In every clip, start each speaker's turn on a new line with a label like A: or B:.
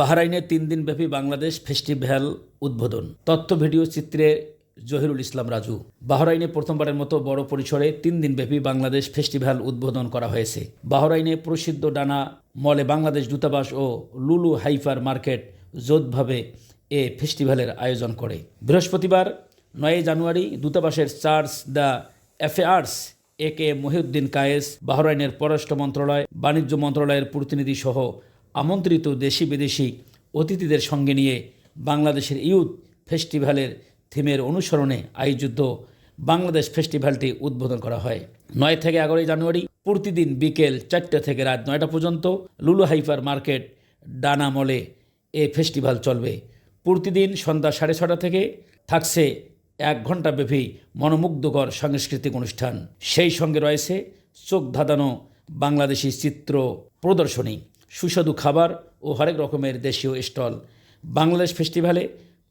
A: বাহরাইনে তিন দিনব্যাপী বাংলাদেশ ফেস্টিভ্যাল উদ্বোধন। তথ্য, ভিডিও, চিত্রে জহিরুল ইসলাম রাজু। বাহরাইনে প্রথমবারের মতো বড় পরিসরে তিন দিনব্যাপী বাংলাদেশ ফেস্টিভ্যাল উদ্বোধন করা হয়েছে। বাহরাইনে প্রসিদ্ধ ডানা মলে বাংলাদেশ দূতাবাস ও লুলু হাইফার মার্কেট যৌথভাবে এ ফেস্টিভ্যালের আয়োজন করে। বৃহস্পতিবার নয় জানুয়ারি দূতাবাসের chargé d' affaires A K Mohiuddin Kayes, বাহরাইনের পররাষ্ট্র মন্ত্রণালয়, বাণিজ্য মন্ত্রণালয়ের প্রতিনিধি সহ আমন্ত্রিত দেশি বিদেশি অতিথিদের সঙ্গে নিয়ে বাংলাদেশের ইউথ ফেস্টিভ্যালের থিমের অনুসরণে আয়োজিত বাংলাদেশ ফেস্টিভ্যালটি উদ্বোধন করা হয়। নয় থেকে এগারোই জানুয়ারি প্রতিদিন বিকেল চারটে থেকে রাত নয়টা পর্যন্ত লুলু হাইপার মার্কেট, ডানা মলে এ ফেস্টিভ্যাল চলবে। প্রতিদিন সন্ধ্যা সাড়ে ছটা থেকে থাকছে এক ঘণ্টাব্যাপী মনোমুগ্ধকর সাংস্কৃতিক অনুষ্ঠান। সেই সঙ্গে রয়েছে চোখ ধাঁধানো বাংলাদেশি চিত্র প্রদর্শনী। সুস্বাদু খাবার ও হরেক রকমের দেশীয় স্টল। বাংলাদেশ ফেস্টিভ্যালে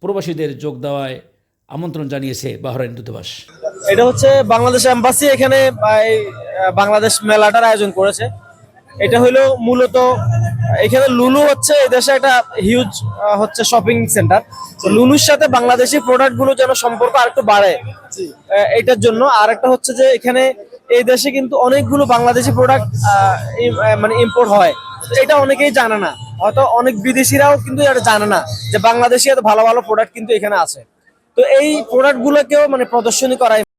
A: প্রবাসীদের যোগ দেওয়ায় আমন্ত্রণ জানিয়েছে বাহরাইন দূতাবাস।
B: এটা হচ্ছে বাংলাদেশ এম্বাসি এখানে বাংলাদেশ মেলাটার আয়োজন করেছে। এটা হলো মূলত এখানে লুলু হচ্ছে দেশে একটা হিউজ হচ্ছে শপিং সেন্টার তো লুলুর সাথে বাংলাদেশি প্রোডাক্টগুলো যেন সম্পর্ক আরেকটু বাড়ে আহ, এটার জন্য। আর একটা হচ্ছে যে এখানে এই দেশে কিন্তু অনেকগুলো বাংলাদেশি প্রোডাক্ট মানে ইম্পোর্ট হয়। এটা অনেকেই জানে না। হয়তো অনেক বিদেশিরাও কিন্তু এটা জানে না যে বাংলাদেশি এত ভালো ভালো প্রোডাক্ট কিন্তু এখানে আছে। তো এই প্রোডাক্ট গুলোকেও মানে প্রদর্শনী করা